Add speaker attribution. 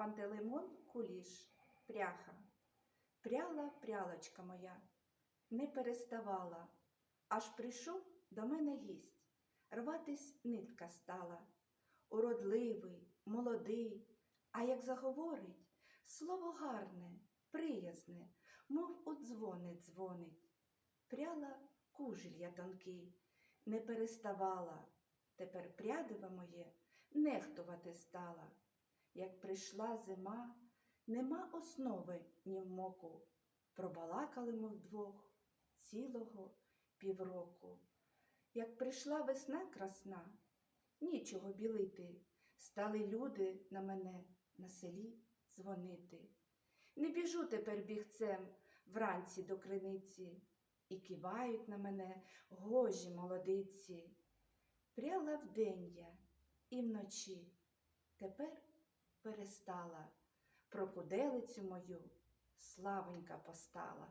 Speaker 1: Пантелеймон Куліш, пряха. Пряла прялочка моя, не переставала, аж прийшов до мене гість. Рватись нитка стала. Уродливий, молодий, а як заговорить, слово гарне, приязне, мов у дзвони дзвонить. Пряла кужілля тонкий, не переставала, тепер прядиво моє нехтувати стала. Як прийшла зима, нема основи ні в моку. Пробалакали ми вдвох цілого півроку. Як прийшла весна красна, нічого білити, стали люди на мене на селі дзвонити. Не біжу тепер бігцем вранці до криниці, і кивають на мене гожі молодиці. Пряла вдень я і вночі, тепер перестала, про куделицю мою славонька постала.